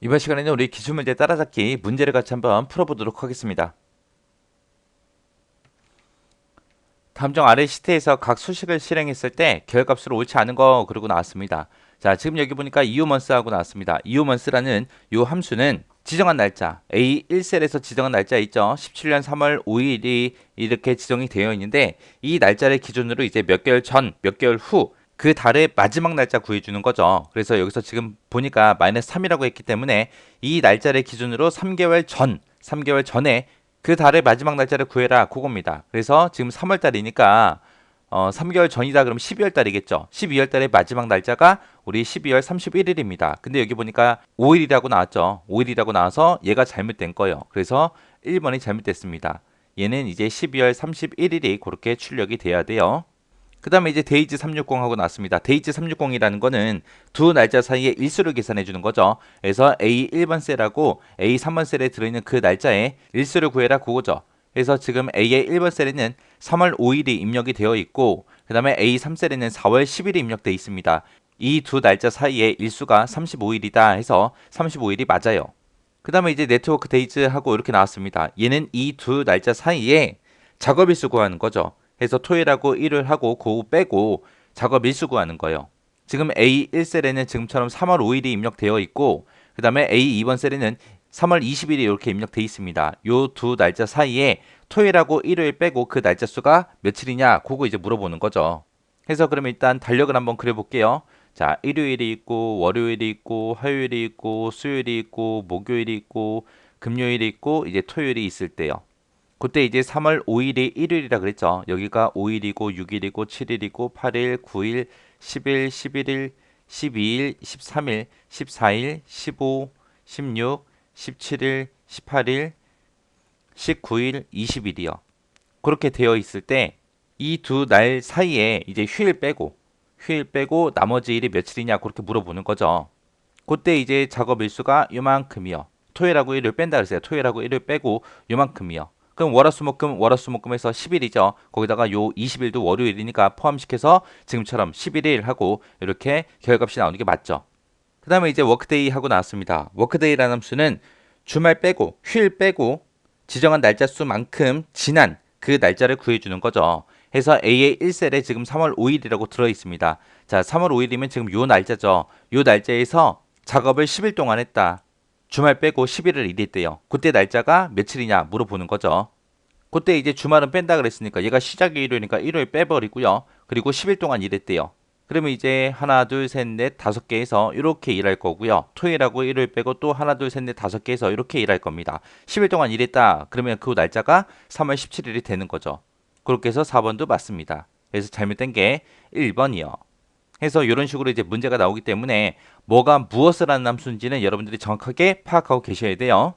이번 시간에는 우리 기출문제 따라잡기 문제를 같이 한번 풀어보도록 하겠습니다. 다음 중 아래 시트에서 각 수식을 실행했을 때 결값으로 옳지 않은 거 그러고 나왔습니다. 자, 지금 여기 보니까 이오먼스하고 나왔습니다. 이오먼스라는 요 함수는 지정한 날짜 A1셀에서 지정한 날짜 있죠. 17년 3월 5일이 이렇게 지정이 되어 있는데 이 날짜를 기준으로 이제 몇 개월 전, 몇 개월 후 그 달의 마지막 날짜 구해주는 거죠. 그래서 여기서 지금 보니까 마이너스 3이라고 했기 때문에 이 날짜를 기준으로 3개월 전, 3개월 전에 그 달의 마지막 날짜를 구해라 그겁니다. 그래서 지금 3월 달이니까 어, 3개월 전이다 그러면 12월 달이겠죠. 12월 달의 마지막 날짜가 우리 12월 31일입니다. 근데 여기 보니까 5일이라고 나왔죠. 5일이라고 나와서 얘가 잘못된 거예요. 그래서 1번이 잘못됐습니다. 얘는 이제 12월 31일이 그렇게 출력이 돼야 돼요. 그 다음에 이제 데이지 360하고 나왔습니다. 데이지 360이라는 거는 두 날짜 사이의 일수를 계산해 주는 거죠. 그래서 A 1번 셀하고 A 3번 셀에 들어있는 그 날짜에 일수를 구해라 그거죠. 그래서 지금 A의 1번 셀에는 3월 5일이 입력이 되어 있고 그 다음에 A 3셀에는 4월 10일이 입력되어 있습니다. 이 두 날짜 사이에 일수가 35일이다 해서 35일이 맞아요. 그 다음에 이제 네트워크 데이즈 하고 이렇게 나왔습니다. 얘는 이 두 날짜 사이에 작업 일수 구하는 거죠. 해서 토요일하고 일요일하고 그 후 빼고 작업 일수 구 하는 거예요. 지금 A1셀에는 지금처럼 3월 5일이 입력되어 있고 그 다음에 A2번 셀에는 3월 20일이 이렇게 입력되어 있습니다. 요 두 날짜 사이에 토요일하고 일요일 빼고 그 날짜 수가 며칠이냐 그거 이제 물어보는 거죠. 그래서 그러면 일단 달력을 한번 그려볼게요. 자, 일요일이 있고 월요일이 있고 화요일이 있고 수요일이 있고 목요일이 있고 금요일이 있고 이제 토요일이 있을 때요. 그때 이제 3월 5일이 일요일이라 그랬죠. 여기가 5일이고 6일이고 7일이고 8일, 9일, 10일, 11일, 12일, 13일, 14일, 15, 16, 17일, 18일, 19일, 20일이요. 그렇게 되어 있을 때 이 두 날 사이에 이제 휴일 빼고 휴일 빼고 나머지 일이 며칠이냐 그렇게 물어보는 거죠. 그때 이제 작업 일수가 요만큼이요. 토요일하고 일요일 뺀다 그랬어요. 토요일하고 일요일 빼고 요만큼이요. 그럼 월화수목금 월화수목금에서 10일이죠. 거기다가 요 20일도 월요일이니까 포함시켜서 지금처럼 11일 하고 이렇게 결값이 나오는 게 맞죠. 그 다음에 이제 워크데이 하고 나왔습니다. 워크데이라는 함수는 주말 빼고 휴일 빼고 지정한 날짜 수만큼 지난 그 날짜를 구해주는 거죠. 해서 A의 1셀에 지금 3월 5일이라고 들어 있습니다. 자, 3월 5일이면 지금 요 날짜죠. 요 날짜에서 작업을 10일 동안 했다. 주말 빼고 11을 일했대요. 그때 날짜가 며칠이냐 물어보는 거죠. 그때 이제 주말은 뺀다 그랬으니까 얘가 시작이 일요일이니까 일요일 빼버리고요. 그리고 10일 동안 일했대요. 그러면 이제 하나, 둘, 셋, 넷, 다섯 개에서 이렇게 일할 거고요. 토요일하고 일요일 빼고 또 하나, 둘, 셋, 넷, 다섯 개에서 이렇게 일할 겁니다. 10일 동안 일했다. 그러면 그 날짜가 3월 17일이 되는 거죠. 그렇게 해서 4번도 맞습니다. 그래서 잘못된 게 1번이요. 해서 이런 식으로 이제 문제가 나오기 때문에 뭐가 무엇을 하는 함수인지는 여러분들이 정확하게 파악하고 계셔야 돼요.